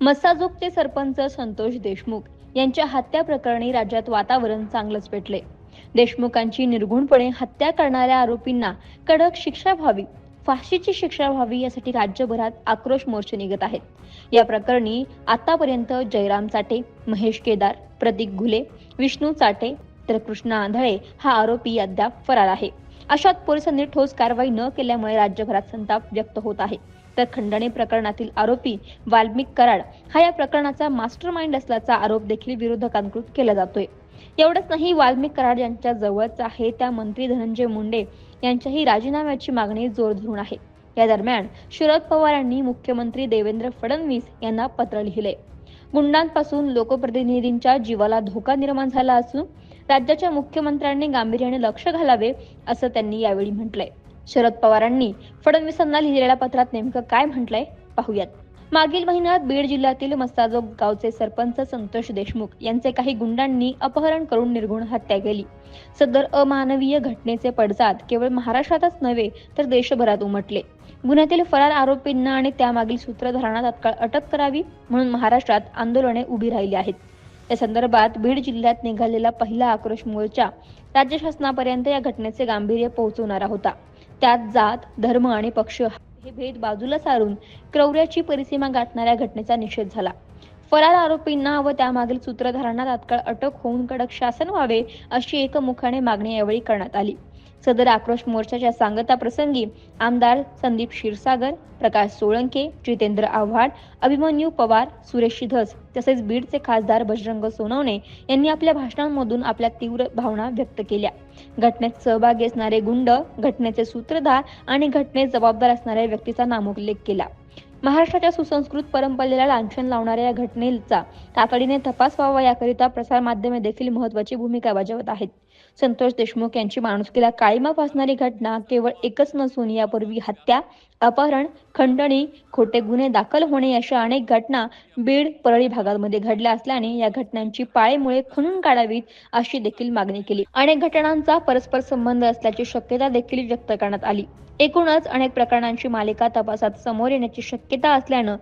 मस्साजोगचे सरपंच संतोष देशमुख यांच्या हत्या प्रकरणी राज्यात वातावरण चांगलंच पेटले. देशमुखांची निर्घुणपणे हत्या करणाऱ्या आरोपींना कडक शिक्षा व्हावी फाशीची शिक्षा व्हावी यासाठी राज्यभरात आक्रोश मोर्चे निघत आहेत. या प्रकरणी आतापर्यंत जयराम चाटे महेश केदार प्रतीक घुले विष्णू चाटे तर कृष्णा आंधळे हा आरोपी अद्याप फरार आहे. अशात पोलिसांनी ठोस कारवाई न केल्यामुळे राज्यभरात संताप व्यक्त होत आहे. तर खंडणी प्रकरणातील आरोपी वाल्मिक कराड हा या प्रकरणाचा मास्टर माइंड असल्याचा आरोप देखील विरोधकांकडून केला जातोय. एवढंच नाही वाल्मिक कराड यांच्या जवळच आहे त्या मंत्री धनंजय मुंडे यांच्याही राजीनाम्याची मागणी जोर धरून आहे. या दरम्यान शरद पवार यांनी मुख्यमंत्री देवेंद्र फडणवीस यांना पत्र लिहिले. गुंडांपासून लोकप्रतिनिधींच्या जीवाला धोका निर्माण झाला असून राज्याच्या मुख्यमंत्र्यांनी गांभीर्याने लक्ष घालावे असं त्यांनी यावेळी म्हटलंय. शरद पवारांनी फडणवीसांना लिहिलेल्या पत्रात नेमकं काय म्हटलंय पाहूयात. मागील महिन्यात बीड जिल्ह्यातील मस्ताजोग गावचे सरपंच संतोष देशमुख यांचे काही गुंडांनी अपहरण करून निर्गुण हत्या केली. सदर अमानवीय घटनेचे पडसाद केवळ महाराष्ट्रातच नव्हे तर देशभरात उमटले. गुन्ह्यातील फरार आरोपींना आणि त्यामागील सूत्रधारांना तात्काळ अटक करावी म्हणून महाराष्ट्रात आंदोलने उभी राहिली आहेत. या संदर्भात बीड जिल्ह्यात निघालेला पहिला आक्रोश मोर्चा राज्य शासनापर्यंत या घटनेचे गांभीर्य पोहोचवणारा होता. त्यात जात धर्म आणि पक्ष हे भेद बाजूला सारून क्रौर्याची परिसीमा गाठणाऱ्या घटनेचा निषेध झाला. फरार आरोपींना व त्यामागील सूत्रधारांना तात्काळ अटक होऊन कडक शासन व्हावे अशी एकमुखाने मागणी यावेळी करण्यात आली. सदर आक्रोश मोर्चाच्या सांगता प्रसंगी आमदार संदीप क्षीरसागर प्रकाश सोळंके जितेंद्र आव्हाड अभिमन्यू पवार सुरेश धस तसेच बीडचे खासदार बजरंग सोनवणे यांनी आपल्या भाषणांमधून आपल्या तीव्र भावना व्यक्त केल्या. घटनेत सहभागी असणारे गुंड घटनेचे सूत्रधार आणि घटनेत जबाबदार असणाऱ्या व्यक्तीचा नामोल्लेख केला. महाराष्ट्राच्या सुसंस्कृत परंपरेला लांछन लावणाऱ्या या घटनेचा तातडीने तपास व्हावा याकरिता प्रसार माध्यमे देखील महत्वाची भूमिका बजावत आहेत. संतोष देशमुख यांची माणुसकीला काळीमा फासणारी घटना केवळ एकच नसून यापूर्वी हत्या अपहरण खंडणी खोटे गुन्हे दाखल होणे अशा अनेक घटना बीड परळी भागामध्ये घडल्या असल्याने या घटनांची पाळेमुळे खणून काढावीत अशी देखील मागणी केली. अनेक घटनांचा परस्पर संबंध असल्याची शक्यता देखील व्यक्त करण्यात आली. एकूणच अनेक प्रकरणांची मालिका तपासात समोर येण्याची शक्यता असल्यानं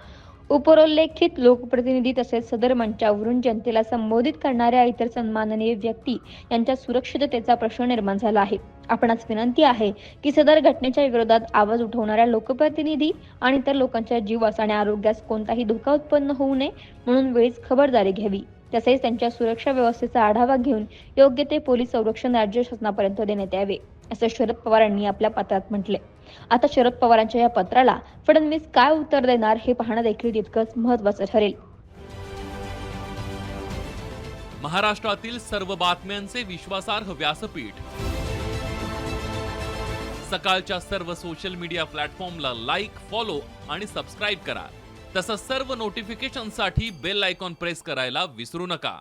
उपरोल्लेखित लोकप्रतिनिधी तसेच सदर मंचावरून जनतेला संबोधित करणाऱ्या इतर सन्माननीय व्यक्ती यांच्या सुरक्षिततेचा प्रश्न निर्माण झाला आहे. आपणास विनंती आहे की सदर घटनेच्या विरोधात आवाज उठवणाऱ्या लोकप्रतिनिधी आणि इतर लोकांच्या जीवास आणि आरोग्यास कोणताही धोका उत्पन्न होऊ नये म्हणून वेळीच खबरदारी घ्यावी. तसेच त्यांच्या सुरक्षा व्यवस्थेचा आढावा घेऊन योग्य ते पोलीस संरक्षण राज्य शासनापर्यंत देण्यात यावे. असं शरद पवार यांनी आपल्या पत्रात म्हटले. आता शरद पवारांच्या या पत्राला फडणवीस काय उत्तर देणार हे पाहणं देखील तितकंच महत्वाचं ठरेल. महाराष्ट्रातील सर्व बातम्यांचे विश्वासार्ह व्यासपीठ. सकाळच्या सर्व सोशल मीडिया प्लॅटफॉर्मला लाईक फॉलो आणि सबस्क्राईब करा. तसंच सर्व नोटिफिकेशनसाठी बेल आयकॉन प्रेस करायला विसरू नका.